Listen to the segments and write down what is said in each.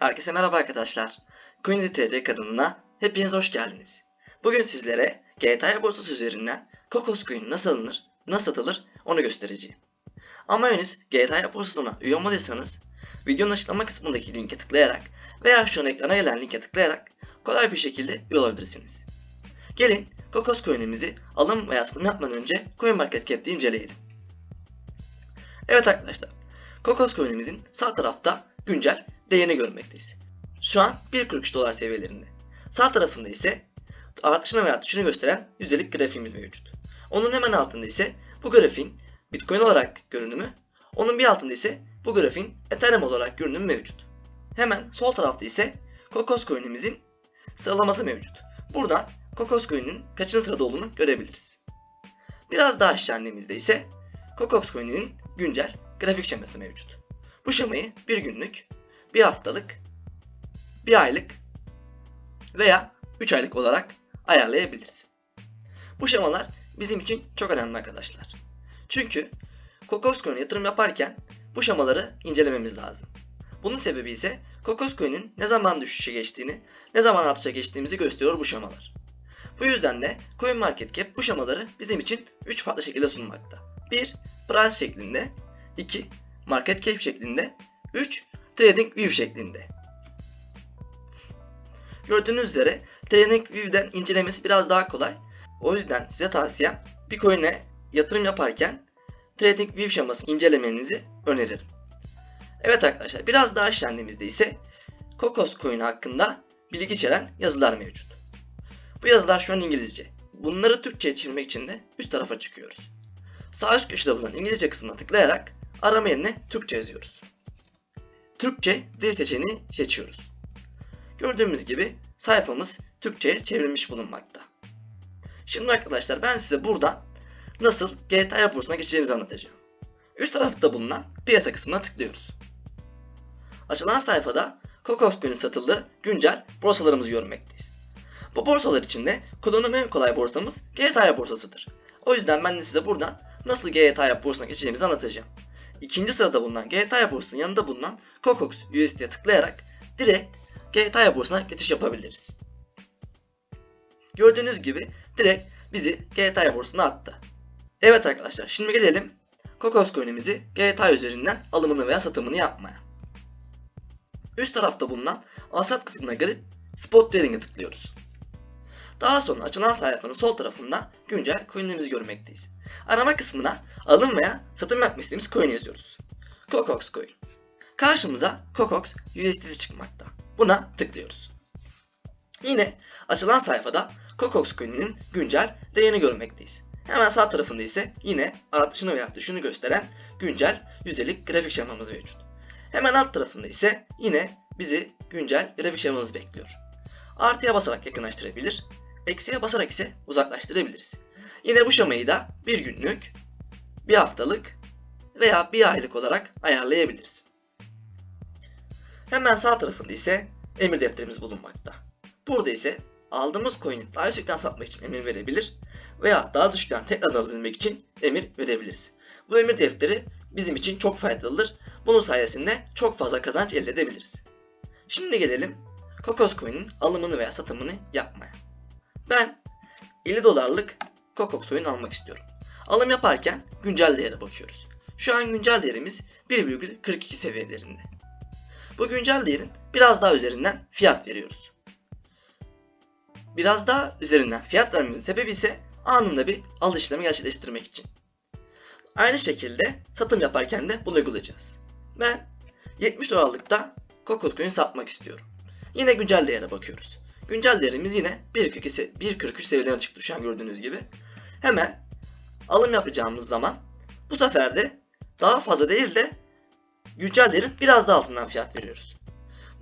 Herkese merhaba arkadaşlar. Community TR kanalına hepiniz hoş geldiniz. Bugün sizlere GTA borsası üzerinden Kokos Coin nasıl alınır, nasıl satılır onu göstereceğim. Ama henüz GTA borsasına üye olmadıysanız videonun açıklama kısmındaki linke tıklayarak veya şu an ekrana gelen linke tıklayarak kolay bir şekilde üye olabilirsiniz. Gelin Kokos Coin'imizi alım veya satım yapmadan önce CoinMarketCap'te inceleyelim. Evet arkadaşlar, Kokos Coin'imizin sağ tarafta güncel değerini görmekteyiz. Şu an 1.43 dolar seviyelerinde. Sağ tarafında ise artışını veya düşüşünü gösteren yüzdelik grafiğimiz mevcut. Onun hemen altında ise bu grafiğin Bitcoin olarak görünümü, onun bir altında ise bu grafiğin Ethereum olarak görünümü mevcut. Hemen sol tarafta ise Kokos Coin'imizin sıralaması mevcut. Buradan Kokos Coin'in kaçıncı sırada olduğunu görebiliriz. Biraz daha aşağı ise Kokos Coin'in güncel grafik şeması mevcut. Bu şemayı bir günlük, bir haftalık, bir aylık veya 3 aylık olarak ayarlayabiliriz. Bu şemalar bizim için çok önemli arkadaşlar. Çünkü Kokoscoin'e yatırım yaparken bu şemaları incelememiz lazım. Bunun sebebi ise Kokoscoin'in ne zaman düşüşe geçtiğini, ne zaman artışa geçtiğimizi gösteriyor bu şemalar. Bu yüzden de CoinMarketCap bu şemaları bizim için 3 farklı şekilde sunmakta. 1. Price şeklinde 2. Market Cap şeklinde 3. Trading View şeklinde. Gördüğünüz üzere Trading View'den incelemesi biraz daha kolay. O yüzden size tavsiyem bir coin'e yatırım yaparken Trading View şemasını incelemenizi öneririm. Evet arkadaşlar biraz daha aşağı ise Kokos Coin hakkında bilgi içeren yazılar mevcut. Bu yazılar şu an İngilizce. Bunları Türkçe'ye çevirmek için de üst tarafa çıkıyoruz. Sağ üst köşede bulunan İngilizce kısmına tıklayarak arama yerine Türkçe yazıyoruz. Türkçe dil seçeneğini seçiyoruz. Gördüğümüz gibi sayfamız Türkçe'ye çevrilmiş bulunmakta. Şimdi arkadaşlar ben size burada nasıl GTA borsasına geçeceğimizi anlatacağım. Üst tarafta bulunan piyasa kısmına tıklıyoruz. Açılan sayfada Kokoscoin'in satıldığı güncel borsalarımızı görmekteyiz. Bu borsalar içinde kullanım en kolay borsamız GTA borsasıdır. O yüzden ben de size buradan nasıl GTA borsasına geçeceğimizi anlatacağım. İkinci sırada bulunan GTA borsasının yanında bulunan Cocox USD'ye tıklayarak direkt GTA borsasına geçiş yapabiliriz. Gördüğünüz gibi direkt bizi GTA borsasına attı. Evet arkadaşlar şimdi gelelim Cocox coin'imizi GTA üzerinden alımını veya satımını yapmaya. Üst tarafta bulunan alsat kısmına gelip Spot Trading'e tıklıyoruz. Daha sonra açılan sayfanın sol tarafında güncel coin'lerimizi görmekteyiz. Arama kısmına alım veya satım yapmak istediğimiz coin yazıyoruz. Cocox coin. Karşımıza Cocox USDT çıkmakta. Buna tıklıyoruz. Yine açılan sayfada Cocox coin'inin güncel değerini görmekteyiz. Hemen sağ tarafında ise yine artışını veya düşüşünü gösteren güncel yüzdelik grafik şemamız mevcut. Hemen alt tarafında ise yine bizi güncel grafik şemamız bekliyor. Artıya basarak yakınlaştırabilir, eksiye basarak ise uzaklaştırabiliriz. Yine bu şemayı da bir günlük, bir haftalık veya bir aylık olarak ayarlayabiliriz. Hemen sağ tarafında ise emir defterimiz bulunmakta. Burada ise aldığımız coin'i daha yüksekten satmak için emir verebilir veya daha düşükten tekrar alabilmek için emir verebiliriz. Bu emir defteri bizim için çok faydalıdır. Bunun sayesinde çok fazla kazanç elde edebiliriz. Şimdi gelelim Kokos Coin'in alımını veya satımını yapmaya. Ben 50 dolarlık Kokos Coin almak istiyorum. Alım yaparken güncel değere bakıyoruz. Şu an güncel değerimiz 1,42 seviyelerinde. Bu güncel değerin biraz daha üzerinden fiyat veriyoruz. Biraz daha üzerinden fiyat vermemizin sebebi ise anında bir al işlemi gerçekleştirmek için. Aynı şekilde satım yaparken de bunu uygulayacağız. Ben 70 dolarlıkta Kokos Coin satmak istiyorum. Yine güncel değere bakıyoruz. Güncel değerimiz yine 1.42 1.43 seviyelerine çıktı şu an gördüğünüz gibi. Hemen alım yapacağımız zaman bu sefer de daha fazla değil de güncel değerin biraz daha altından fiyat veriyoruz.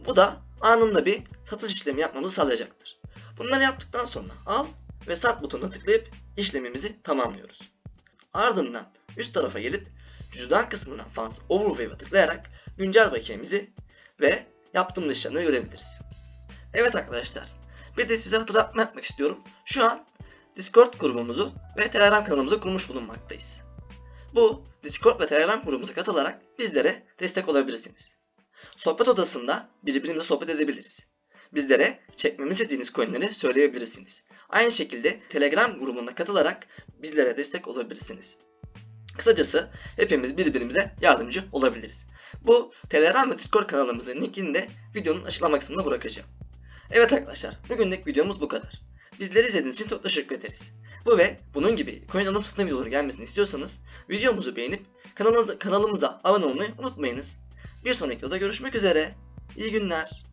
Bu da anında bir satış işlemi yapmamızı sağlayacaktır. Bunları yaptıktan sonra al ve sat butonuna tıklayıp işlemimizi tamamlıyoruz. Ardından üst tarafa gelip cüzdan kısmından Funds Overview'a tıklayarak güncel bakiyemizi ve yaptığımız işlemleri görebiliriz. Evet arkadaşlar, bir de size hatırlatma yapmak istiyorum. Şu an Discord grubumuzu ve Telegram kanalımızı kurmuş bulunmaktayız. Bu Discord ve Telegram grubumuza katılarak bizlere destek olabilirsiniz. Sohbet odasında birbirimizle sohbet edebiliriz. Bizlere çekmemizi istediğiniz coinleri söyleyebilirsiniz. Aynı şekilde Telegram grubuna katılarak bizlere destek olabilirsiniz. Kısacası hepimiz birbirimize yardımcı olabiliriz. Bu Telegram ve Discord kanalımızın linkini de videonun açıklama kısmına bırakacağım. Evet arkadaşlar bugünlük videomuz bu kadar. Bizleri izlediğiniz için çok teşekkür ederiz. Bu ve bunun gibi coin alım satım videoları gelmesini istiyorsanız videomuzu beğenip kanalımıza, kanalımıza abone olmayı unutmayınız. Bir sonraki videoda görüşmek üzere. İyi günler.